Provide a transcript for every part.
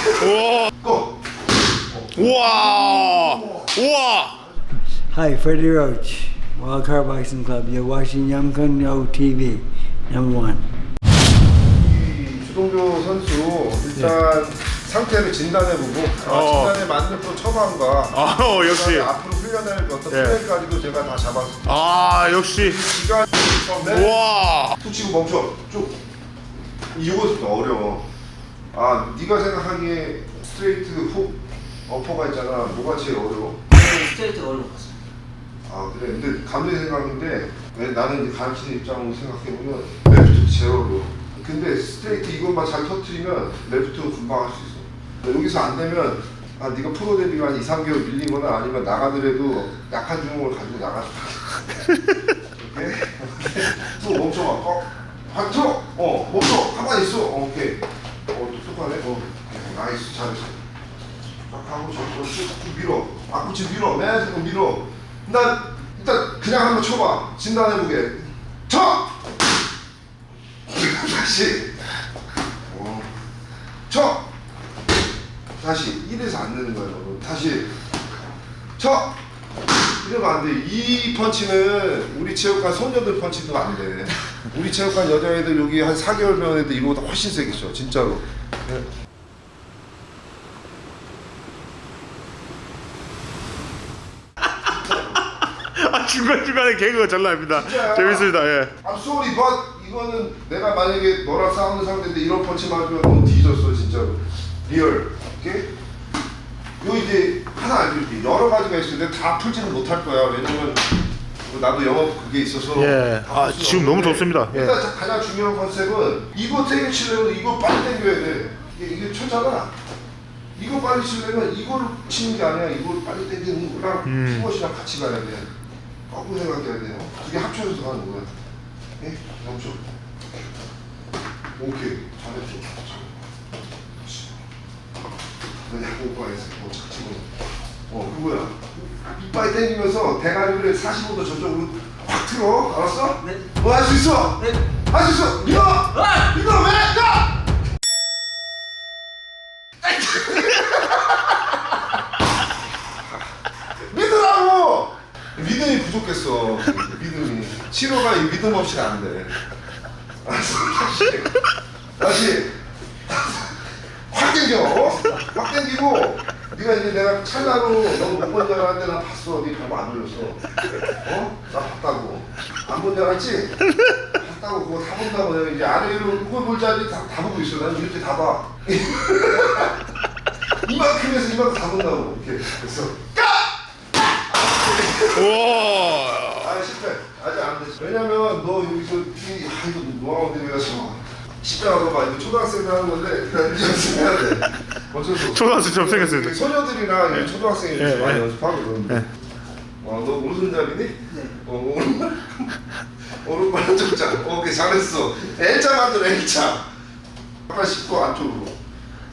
우와. 고! 우와. 우와. Hi, Freddie Roach, Wild Car Boxing Club. You're watching Yamkun O TV, number one. 이 주동조 선수 일단 상태를 진단해보고 아, 어. 진단에 맞는 또 처방과 아, 어, 역시. 그다음에 앞으로 훈련할 어떤 예. 플랜까지도 제가 다 잡았습니다. 아, 역시. 처음에 우와. 툭 치고 멈춰 쭉 이것도 어려워 아 네가 생각하기에 스트레이트 훅 어퍼가 있잖아. 뭐가 제일 어려워? 스트레이트 어려운 것 같습니다. 아 그래. 근데 감독의 생각인데 왜 나는 이제 가르치는 입장으로 생각해보면 레프트 제일 어려워. 근데 스트레이트 이것만 잘 터트리면 레프트 금방 할 수 있어. 근데 여기서 안 되면 아 네가 프로 데뷔가 한 2, 3개월 밀리거나 아니면 나가더라도 약한 주먹을 가지고 있어 오케이? 또 멈춰봐. 어? 하트 어 멈춰! 가만히 있어! 어, 오케이 어어 오케이, 나이스 잘했어 딱 하고 저거 쭉 밀어. 앞꿈치 밀어. 맨손 밀어. 난 일단 그냥 한번 쳐봐. 진단해보게. 쳐! 다시. 어. 쳐! 다시. 이래서 안 되는 여러분 다시. 쳐 이러면 안 돼. 이 펀치는 우리 체육관 소녀들 펀치도 안 돼. 우리 체육관 여자애들 여기 한 4개월 배운 애들 이거보다 훨씬 세게 쳐. 진짜로. 네. 아, 중간중간에 개그가 장난 아닙니다. 진짜야. 재밌습니다. 예. I'm sorry, but 이거는 내가 만약에 너랑 싸우는 상대인데 이런 펀치 맞으면 너 뒤졌어 진짜로. 리얼. 오케이? 요 이제 하나 알려줄게. 여러 가지가. 내가 다 풀지는 못할 거야. 왜냐면 나도 영업 그게 있어서. 예. 다 아, 수는 지금 너무 없는데 좋습니다. 예. 일단 자- 가장 중요한 컨셉은 이거 땡겨 치려면 이거 빨리 땡겨야 돼. 이게, 이게 초잖아. 이거 빨리 치려면 이걸 치는 게 아니야. 이걸 빨리 땡기는 거랑 음. 스쿼시랑 같이 가야 돼. 거꾸로 생각해야 돼요. 두개 합쳐서 가는 거야. 예? 멈춰. 오케이. 잘했어. 그렇지. 너 약간 오빠 했어. 어, 착 치고. 어, 그거야. 이빨 땡기면서 대가리를 45도 저쪽으로 확 틀어. 알았어? 네. 너할수 있어! 네. 할 수 있어! 밀어! 아! 밀어! 왜? 가! 믿으라고! 믿음이 부족했어. 믿음이. 치료가 이 믿음 없이는 안 돼. 알았어. 다시. 다시. 확. 어? 확 당기고 네가 이제 내가 찰나로 너무 못본 줄 알았는데 나 봤어. 네 보고 안 올렸어. 어? 나 봤다고. 안 본 줄 알았지? 봤다고 그거 다 본다고 내가 이제 아래로 그걸 볼 자리 다, 다 보고 있어. 난 이렇게 다 봐. 이만큼에서 이만큼 다 본다고. 이렇게. 그래서 우와. 아 실패. 아직 안 됐어. 왜냐면 너 여기서 이 아, 이거 노하우 대회에서 십자가로 봐. 이거 초등학생들 하는 건데 그냥 연습해야 돼. 어쩔 수 없어. 초등학생처럼 생겼습니다. 소녀들이나 이 초등학생이 예, 많이 예. 연습하고 그러는데. 어, 너 오른손잡이니? 네. 어, 오른발. 오른발 쪽장. 오케이, 잘했어. L자 만들어, L자. 아까 씹고 안쪽으로.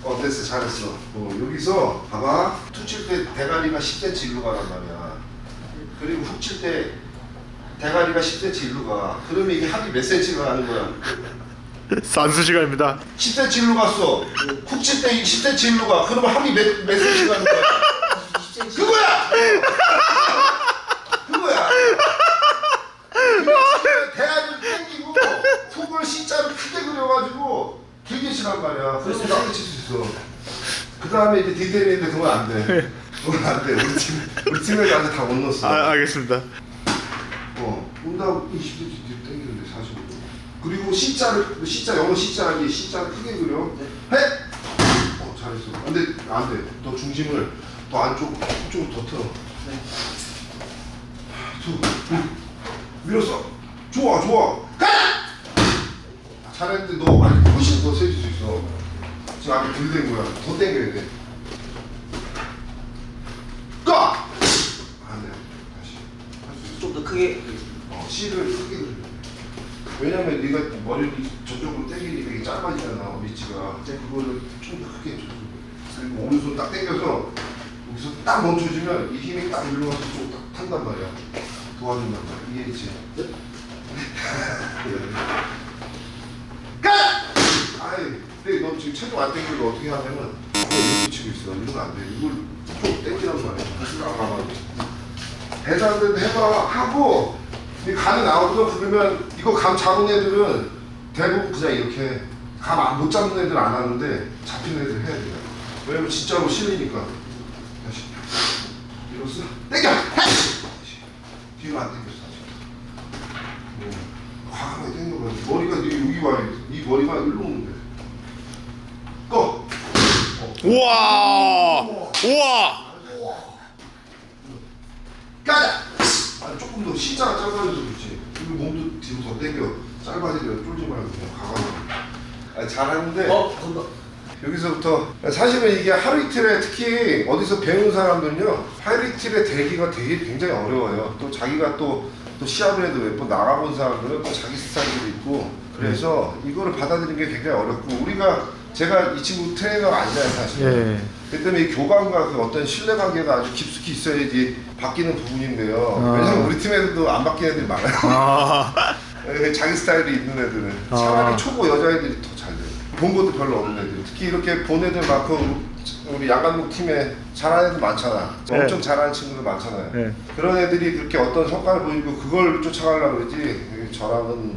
어, 됐어, 잘했어. 어, 여기서, 봐봐. 툭칠 때 대가리가 10cm 일로 가란 말이야. 그리고 훅 칠 때 대가리가 10cm 일로 가. 그러면 이게 합이 몇 cm가 가는 거야? 산수 시간입니다. 10cm 일로 갔어. 때 10cm 일로 가. 그러면 합이 몇, 몇 cm 가는 거야? 10cm. 그거야! 그거야! 대야를 땡기고 훅을 C자로 크게 그려가지고 길게 치란 말이야. 그래서 세게 칠수 있어. 그 다음에 이제 디테일인데 그건 안 돼. 그건 안 돼. 우리 팀, 우리 팀에 아직 다못 넣었어. 아, 알겠습니다. 어, 온다고 20cm 뒤로 땡기는데 45도. 그리고 C자를, C자, 영어 C자 아니 C자를 크게 그려. 해! 어, 잘했어. 근데 안 돼. 너 중심을 더 안쪽, 쪽으로 더 틀어. 네. 두, 응. 밀었어. 좋아, 좋아. 가! 아, 잘했는데 너 아니 훨씬 더 세질 수 있어. 지금 앞에 들이댄 거야. 더 땡겨야 돼. 가! 안 돼. 다시. 좀 더 크게. 어, C를 크게. 왜냐면 네가 머리를 저쪽으로 당기니까 이게 짧아지잖아 위치가 네. 그거를 좀 더 크게 해줘 그리고 오른손 딱 당겨서 여기서 딱 멈춰주면 이 힘이 딱 일로 가서 쪽딱 탄단 말이야 도와준단 말이야 이해했지? 네. 끝! 아이 근데 너 지금 체중 안 당기고 어떻게 하냐면 이렇게 치고 있어. 이러면 안 돼. 이걸 좀 땡기란 말이야. 안 되는데 해봐. 하고, 이 감이 나오거든. 그러면 이거 감 잡은 애들은 대부분 그냥 이렇게 감 못 잡는 애들 안 하는데 잡히는 애들 해야 돼요. 왜냐면 진짜로 실리니까. 다시. 밀었어. 땡겨! 뒤로 안 땡겼어. 아직. 과감하게 땡겨 봐. 머리가 이- 여기 와야 돼. 이 머리가 일로 오는데. 꺼! 우와 우와 까자! 아, 조금 더 시자가 짧아져서 그렇지. 그리고 몸도 뒤로 더 당겨. 짧아지려 쫄지 말고 그냥 가가지고. 아, 잘하는데 어, 건너. 여기서부터 사실은 이게 하루 이틀에 특히 어디서 배운 사람들은요 하루 이틀에 되기가 되게 굉장히 어려워요. 또 자기가 또, 또 시합에도 몇 번 나가본 사람들은 또 자기 스타일도 있고 그래서 이거를 받아들이는 게 굉장히 어렵고 우리가 제가 이 친구 트레이너가 아니잖아요 사실. 예. 그 때문에 이 교감과 그 어떤 신뢰관계가 아주 깊숙이 있어야지 바뀌는 부분인데요. 아. 왜냐면 우리 팀 애들도 안 바뀌는 애들이 많아요. 아 예, 자기 스타일이 있는 애들은 아. 차라리 초보 여자애들이 더 잘 돼요. 본 것도 별로 없는 애들. 특히 이렇게 본 애들만큼 우리 양간목 팀에 잘하는 애들 많잖아. 네. 엄청 잘하는 친구들 많잖아요. 네. 그런 애들이 그렇게 어떤 성과를 보이고 그걸 쫓아가려고 그러지 저랑은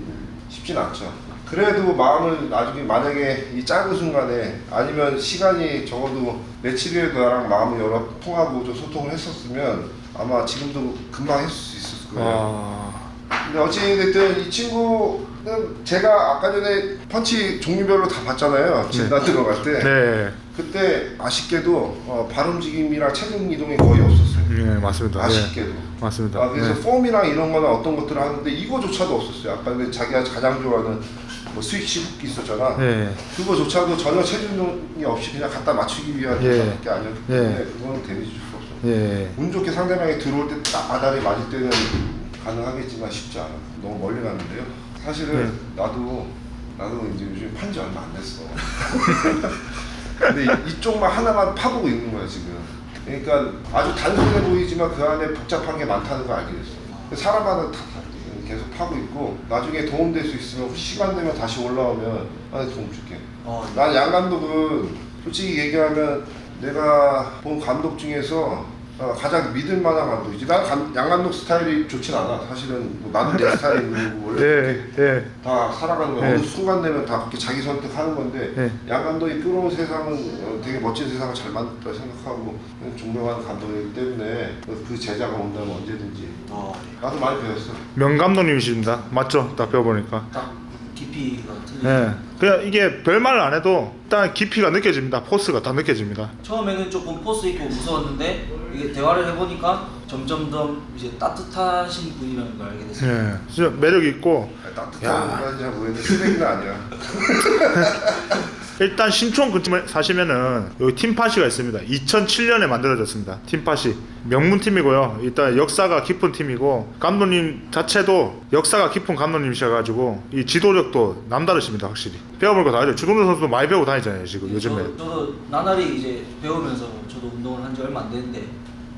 쉽진 않죠. 그래도 마음을 나중에 만약에 이 짧은 순간에 아니면 시간이 적어도 며칠이라도 나랑 마음을 열어 통하고 좀 소통을 했었으면 아마 지금도 금방 했을 수 있었을 거예요. 아, 근데 어찌됐든 이 친구는 제가 아까 전에 펀치 종류별로 다 봤잖아요. 진단 들어갈 때. 네. 그때 아쉽게도 어, 발 움직임이랑 체중 이동이 거의 없었어요. 예 맞습니다. 예. 아쉽게도. 맞습니다. 아, 그래서 네. 폼이랑 이런 거나 어떤 것들을 하는데 이거조차도 없었어요. 아까 자기가 가장 좋아하는 뭐 스위치 훅기 있었잖아. 예. 그거조차도 전혀 체중이 없이 그냥 갖다 맞추기 위한 예. 것밖에 아니었기 때문에 예. 그거는 데미지 줄 수 없어. 예. 운 좋게 상대방이 들어올 때딱 바다리 맞을 때는 가능하겠지만 쉽지 않아. 너무 멀리 갔는데요. 사실은 네. 나도 나도 이제 요즘 판지 얼마 안 됐어. 근데 이- 이쪽만 하나만 파보고 있는 거야 지금. 그러니까 아주 단순해 보이지만 그 안에 복잡한 게 많다는 걸 알게 됐어. 사람마다 다 다르게 계속 파고 있고 나중에 도움될 수 있으면 시간 되면 다시 올라오면 나한테 도움 줄게. 어, 난 양 감독은 솔직히 얘기하면 내가 본 감독 중에서 어, 가장 믿을 만한 감독이지. 난양 감독 스타일이 좋진 않아. 사실은 뭐 나도 내 스타일이고 원래 예. 예. 다 살아가는 거야. 네. 어느 순간 되면 다 그렇게 자기 선택하는 건데 네. 양 감독이 끌어온 세상은 어, 되게 멋진 세상을 잘 만들었다 생각하고 존경하는 감독이기 때문에 그 제자가 온다면 언제든지 어, 나도 많이 배웠어. 명 감독님이십니다. 맞죠? 딱 배워보니까. 딱 깊이가 틀리죠. 예. 그냥 이게 별말을 안 해도 일단 깊이가 느껴집니다. 포스가 다 느껴집니다. 처음에는 조금 포스 있고 무서웠는데 이게 대화를 해보니까 점점 더 이제 따뜻하신 분이라는 걸 알게 됐어요. 예. 진짜 매력 있고 따뜻한 것까지야 뭐였는데 쓰레기는 아니야. 일단 신촌 근처에 사시면은 여기 팀파시가 있습니다. 2007년에 만들어졌습니다. 팀파시 명문 팀이고요. 일단 역사가 깊은 팀이고 감독님 자체도 역사가 깊은 감독님이셔가지고 이 지도력도 남다르십니다. 확실히 배워볼 거다 알죠. 주동준 선수도 많이 배우고 다니잖아요. 지금 요즘에. 저, 저도 나날이 이제 배우면서 저도 운동을 한 지 얼마 안 됐는데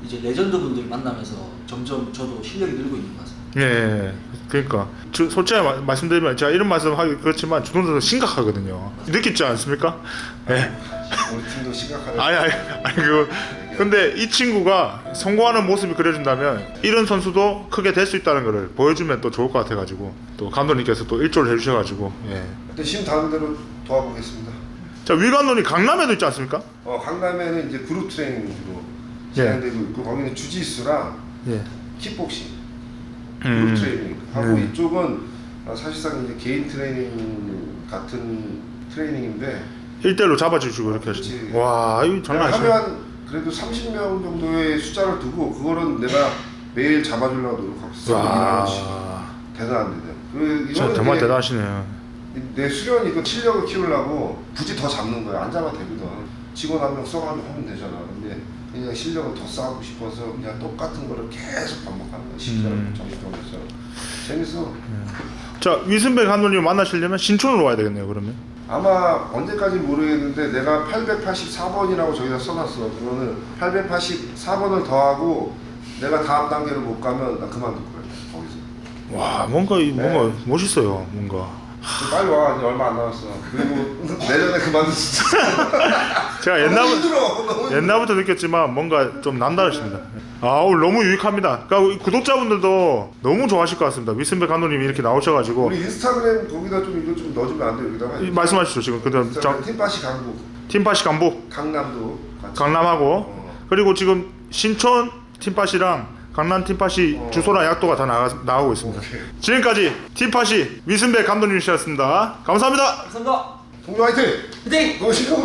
이제 레전드 분들 만나면서 점점 저도 실력이 늘고 있는 것 같습니다. 예, 그러니까 주, 솔직히 마- 말씀드리면 제가 이런 말씀하기 그렇지만 주동준 선수 심각하거든요. 느끼지 않습니까? 예. 우리 팀도 심각하네. 아니 아니 아니 그 근데 이 친구가 성공하는 모습이 그려진다면 이런 선수도 크게 될 수 있다는 것을 보여주면 또 좋을 것 같아가지고 또 감독님께서 또 일조를 해주셔가지고 예. 근데 심 닿은 대로 도와보겠습니다. 자윌 감독님 강남에도 있지 않습니까? 어, 강남에는 이제 그룹 트레이닝 주로 예. 진행되고 있고 거기는 주짓수랑 예. 킥복싱 음. 그룹 트레이닝 하고 네. 이쪽은 어, 사실상 이제 개인 트레이닝 같은 트레이닝인데 1대1로 잡아주시고 이렇게 그렇지. 하시고 와 이거 장난 아니죠? 하면 그래도 30명 정도의 숫자를 두고 그거는 내가 매일 잡아주려고 노력하고 있어. 와 대단한데. 그 진짜 이거는 정말 이제 대단하시네요. 내 수련이 그 실력을 키우려고 굳이 더 잡는 거야. 안 잡아도 되거든. 직원 한 명 써가지고 하면 되잖아. 근데 그냥 실력을 더 쌓고 싶어서 그냥 똑같은 거를 계속 반복하는 거야. 시절 음. 정식적으로 재밌어. 자 위승배 감독님 만나시려면 신촌으로 와야 되겠네요 그러면. 아마 언제까지 모르겠는데 내가 884번이라고 저기다 써놨어. 그거는 884번을 더하고 내가 다음 단계로 못 가면 나 그만둘 거야. 거기서. 와 뭔가 이- 뭔가 네. 멋있어요 뭔가. 빨리 와. 이제 얼마 안 남았어. 그리고 내년에 그만둘 수 있어. 제가 너무 옛날 힘들어. 너무 힘들어. 옛날부터 느꼈지만 뭔가 좀 남다르십니다. 아 오늘 너무 유익합니다. 그러니까 구독자분들도 너무 좋아하실 것 같습니다. 위슨백 감독님이 이렇게 나오셔가지고 우리 인스타그램 거기다 좀 이거 좀 넣어주면 안 돼? 여기다가. 이- 말씀하시죠 지금 그다음 인스타그램 팀파시 강북, 팀파시 간부 강남도 같이. 강남하고 어. 그리고 지금 신촌 팀파시랑 강남 팀파시 어. 주소랑 약도가 다 나가, 나오고 있습니다. 오케이. 지금까지 팀파시 위슨백 감독님이셨습니다. 감사합니다. 감사합니다. 동료 화이팅! 화이팅! 너무 싫어.